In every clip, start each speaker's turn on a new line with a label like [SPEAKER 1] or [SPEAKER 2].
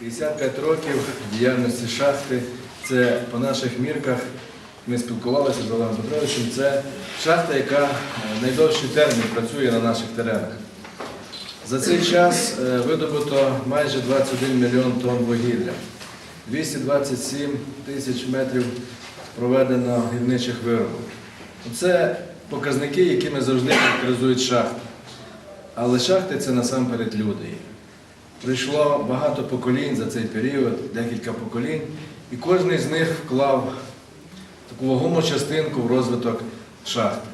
[SPEAKER 1] 55 років діяльності шахти. Це по наших мірках. Ми спілкувалися з Олегом Петровичем. Це шахта, яка е, найдовший термін працює на наших теренах. За цей час е, видобуто майже 21 мільйон тонн вугілля, 227 тисяч метрів проведено гірничих виробів. Це показники, якими завжди характеризують шахти. Але шахти це насамперед люди. Прийшло багато поколінь за цей період, декілька поколінь, і кожен з них вклав таку вагому частинку в розвиток шахти.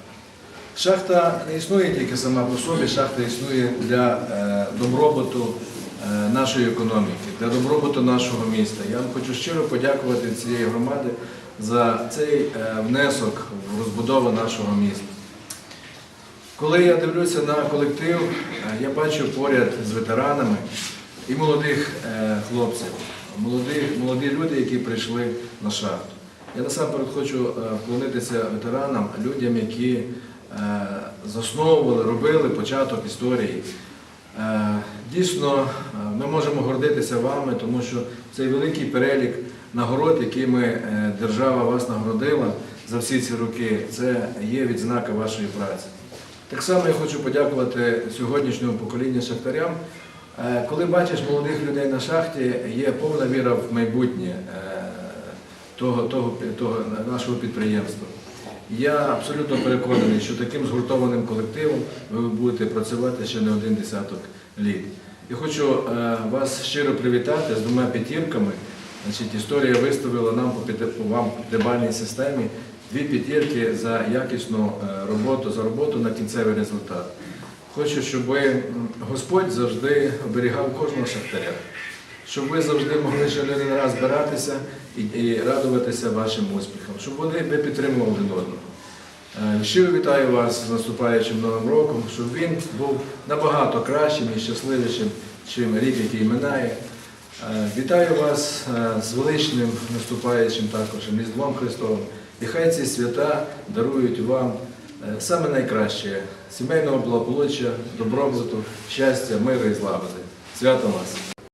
[SPEAKER 1] Шахта не існує тільки сама по собі, шахта існує для е, добробуту е, нашої економіки, для добробуту нашого міста. Я вам хочу щиро подякувати цієї громади за цей е, внесок в розбудову нашого міста. Коли я дивлюся на колектив, я бачу поряд з ветеранами і молодих е, хлопців, молоді, люди, які прийшли на шахту. Я насамперед хочу е, вклонитися ветеранам, людям, які е, засновували, робили початок історії. Дійсно, ми можемо гордитися вами, тому що цей великий перелік нагород, якими держава вас нагородила за всі ці роки, це є відзнака вашої праці. Так само я хочу подякувати сьогоднішньому поколінню шахтарям. Е, Коли бачиш молодих людей на шахті, є повна віра в майбутнє е, того, того, того нашого підприємства. Я абсолютно переконаний, що таким згуртованим колективом ви будете працювати ще не один десяток літ. Я хочу е, вас щиро привітати з двома п'ятірками. Значить, історія виставила нам по вам по п'ятибальній системі дві п'ятірки за якісну роботу, за роботу на кінцевий результат. Хочу, щоб Господь завжди оберігав кожного шахтаря, щоб ви завжди могли ще один раз збиратися і, радуватися вашим успіхам, щоб вони ви підтримували один одного. Е, Щиро вітаю вас з наступаючим новим роком, щоб він був набагато кращим і щасливішим, чим рік, який минає. Е, Вітаю вас е, з величним наступаючим також Різдвом Христовим. І хай ці свята дарують вам саме найкраще сімейного благополуччя, добробуту, щастя, миру і злагоди. Свято вас!